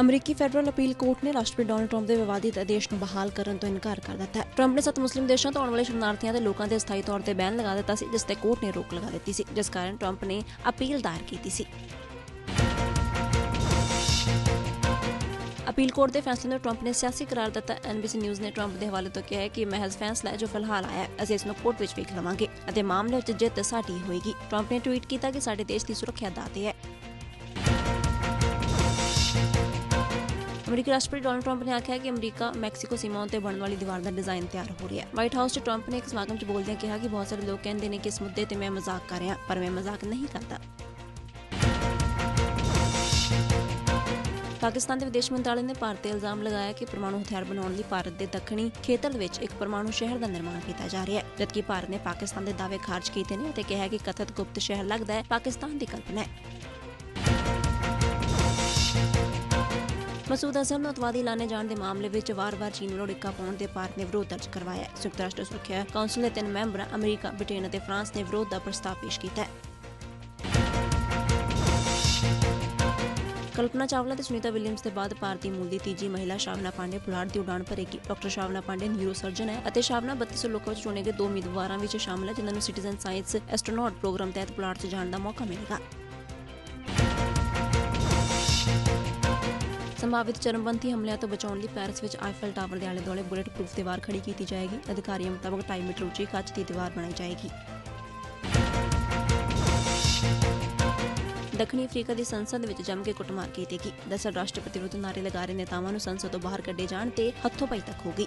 ਅਮਰੀਕੀ federal appeal court ਨੇ ਰਾਸ਼ਟਰਪਤੀ ਡੋਨਲਡ ਟਰੰਪ ਦੇ ਵਿਵਾਦਿਤ ਆਦੇਸ਼ ਨੂੰ ਬਹਾਲ ਕਰਨ ਤੋਂ ਇਨਕਾਰ ਕਰ ਦਿੱਤਾ ਹੈ। ਟਰੰਪ ਨੇ ਸੱਤ ਮੁਸਲਿਮ ਦੇਸ਼ਾਂ ਤੋਂ ਆਉਣ ਵਾਲੇ ਸ਼ਰਨਾਰਥੀਆਂ ਦੇ ਲੋਕਾਂ ਤੇ ਸਥਾਈ ਤੌਰ ਤੇ ਬੈਨ ਲਗਾ ਦਿੱਤਾ ਸੀ, ਜਿਸ ਤੇ ਕੋਰਟ ਨੇ ਰੋਕ ਲਗਾ ਦਿੱਤੀ ਸੀ, ਜਿਸ ਕਾਰਨ ਟਰੰਪ ਨੇ ਅਪੀਲ ਦਾਇਰ ਕੀਤੀ ਸੀ। ਅਪੀਲ ਕੋਰਟ ਦੇ ਫੈਸਲੇ ਨੂੰ ਟਰੰਪ ਨੇ ਸਿਆਸੀ ਕਰਾਰ ਦਿੱਤਾ। ਐਨਬੀਸੀ ਨਿਊਜ਼ ਨੇ ਟਰੰਪ ਦੇ ਹਵਾਲੇ ਤੋਂ ਕਿਹਾ ਹੈ ਕਿ ਮਹਿਜ਼ ਫੈਸਲਾ ਹੈ ਜੋ ਫਿਲਹਾਲ ਆਇਆ ਹੈ। ਅਸੀਂ ਇਸ ਨੂੰ ਕੋਰਟ ਵਿੱਚ ਵੇਖ ਲਵਾਂਗੇ ਅਤੇ ਮਾਮਲੇ ਵਿੱਚ ਜਿੱਤ ਸਾਡੀ ਹੋਏਗੀ। ਟਰੰਪ ਨੇ ਟਵੀਟ ਕੀਤਾ ਕਿ ਸਾਡੇ ਦੇਸ਼ ਦੀ ਸੁਰੱਖਿਆ ਦਾਤੇ ਹੈ। ਅਮਰੀਕੀ ਰਾਸ਼ਟਰਪਤੀ ਡੋਨਲਡ ਟਰੰਪ ਨੇ ਆਖਿਆ ਕਿ ਅਮਰੀਕਾ ਮੈਕਸੀਕੋ ਸੀਮਾਵਾਂ ਤੇ ਬਣਨ ਵਾਲੀ ਦੀਵਾਰ ਦਾ ਡਿਜ਼ਾਈਨ ਤਿਆਰ ਹੋ ਰਿਹਾ ਹੈ। ਵਾਈਟ ਹਾਊਸ 'ਚ ਟਰੰਪ ਨੇ ਇੱਕ ਸਮਾਗਮ 'ਚ ਬੋਲਦਿਆਂ ਕਿਹਾ ਕਿ ਬਹੁਤ ਸਾਰੇ ਲੋਕ ਕਹਿੰਦੇ ਨੇ ਕਿ ਇਸ ਮੁੱਦੇ ਤੇ ਮੈਂ ਮਜ਼ਾਕ ਕਰ ਰਿਹਾ, ਪਰ ਮੈਂ ਮਜ਼ਾਕ ਨਹੀਂ ਕਰਦਾ। ਪਾਕਿਸਤਾਨ ਦੇ ਵਿਦੇਸ਼ ਮੰਤਰਾਲੇ ਨੇ ਭਾਰਤ ਤੇ ਇਲਜ਼ਾਮ ਲਗਾਇਆ ਕਿ ਪਰਮਾਣੂ ਹਥਿਆਰ ਬਣਾਉਣ ਲਈ ਭਾਰਤ ਦੇ ਦੱਖਣੀ ਖੇਤਰ ਵਿੱਚ ਇੱਕ ਪਰਮਾਣੂ ਸ਼ਹਿਰ ਦਾ ਨਿਰਮਾਣ ਕੀਤਾ ਜਾ ਰਿਹਾ ਹੈ, ਜਦਕਿ ਭਾਰਤ ਨੇ ਪਾਕਿਸਤਾਨ ਦੇ ਦਾਅਵੇ ਖਾਰਜ ਕੀਤੇ ਨੇ ਅਤੇ ਕਿਹਾ ਕਿ ਕਥਿਤ ਗੁਪਤ ਸ਼ਹਿਰ ਲੱਗਦਾ ਹੈ, ਪਾਕਿਸਤਾਨ ਦੀ ਕਲਪਨਾ ਹੈ। ਮਸੂਦ ਅਜ਼ਹਰ ਨੂੰ ਅਤਵਾਦੀ ਐਲਾਨੇ ਜਾਣ ਦੇ ਮਾਮਲੇ ਵਿੱਚ ਵਾਰ-ਵਾਰ ਚੀਨ ਵੱਲੋਂ ਡਿੱਕਾ ਪਾਉਣ ਦੇ ਭਾਰਤ ਨੇ ਵਿਰੋਧ ਦਰਜ ਕਰਵਾਇਆ ਹੈ। ਸੰਯੁਕਤ ਰਾਸ਼ਟਰ ਸੁਰੱਖਿਆ ਕੌਂਸਲ ਦੇ ਤਿੰਨ ਮੈਂਬਰਾਂ, ਅਮਰੀਕਾ, ਬ੍ਰਿਟੇਨ ਅਤੇ ਫਰਾਂਸ ਨੇ ਵਿਰੋਧ ਦਾ ਪ੍ਰਸਤਾਵ ਪੇਸ਼ ਕੀਤਾ ਹੈ। ਕਲਪਨਾ ਚਾਵਲਾ ਤੇ ਸੁਨੀਤਾ ਵਿਲੀਅਮਸ ਦੇ ਬਾਅਦ ਭਾਰਤੀ ਮੂਲ ਦੀ ਤੀਜੀ ਮਹਿਲਾ ਸ਼ਾਵਨਾ ਪਾਂਡੇ ਪੁਲਾੜ ਦੀ ਉਡਾਣ ਭਰੇਗੀ। Doctor Shawna Pandey neuro surgeon ਹੈ ਅਤੇ ਸ਼ਾਵਨਾ 3200 ਲੋਕਾਂ ਵਿੱਚ ਚੁਣੇ ਗਏ ਦੋ ਉਮੀਦਵਾਰਾਂ ਵਿੱਚ ਸ਼ਾਮਲ ਹੈ, ਜਿਨ੍ਹਾਂ ਨੂੰ ਸਿਟੀਜ਼ਨ ਸਾਇੰਸ ਐਸਟਰੋਨੌਟ ਪ੍ਰੋਗਰਾਮ ਤਹਿਤ ਪੁਲਾੜ 'ਚ ਜਾਣ ਦਾ ਮੌਕਾ ਮਿਲੇਗਾ। ਸੰਭਾਵਿਤ ਚਰਮਬੰਦੀ ਹਮਲਿਆਂ ਤੋਂ ਬਚਾਉਣ ਲਈ ਪੈਰਿਸ ਵਿੱਚ ਆਈਫਲ ਟਾਵਰ ਦੇ ਆਲੇ-ਦੁਆਲੇ ਬੁਲੇਟ ਪ੍ਰੂਫ ਦੀਵਾਰ ਖੜੀ ਕੀਤੀ ਜਾਏਗੀ। ਅਧਿਕਾਰੀਆਂ ਮੁਤਾਬਕ 2.5 ਮੀਟਰ ਉੱਚੀ ਕੱਚ ਦੀ ਦੀਵਾਰ ਬਣਾਈ ਜਾਏਗੀ। ਦੱਖਣੀ ਅਫਰੀਕਾ ਦੀ ਸੰਸਦ ਵਿੱਚ ਜੰਮ ਕੇ ਕੁੱਟਮਾਰ ਕੀਤੀ ਗਈ। ਦਰਅਸਲ ਰਾਸ਼ਟਰਪਤੀ ਵਿਰੁੱਧ ਨਾਰੇ ਲਗਾ ਰਹੇ ਨੇਤਾਵਾਂ ਨੂੰ ਸੰਸਦ ਤੋਂ ਬਾਹਰ ਕੱਢੇ ਜਾਣ ਤੇ ਹੱਥੋਂ ਪਾਈ ਤੱਕ ਹੋ ਗਈ।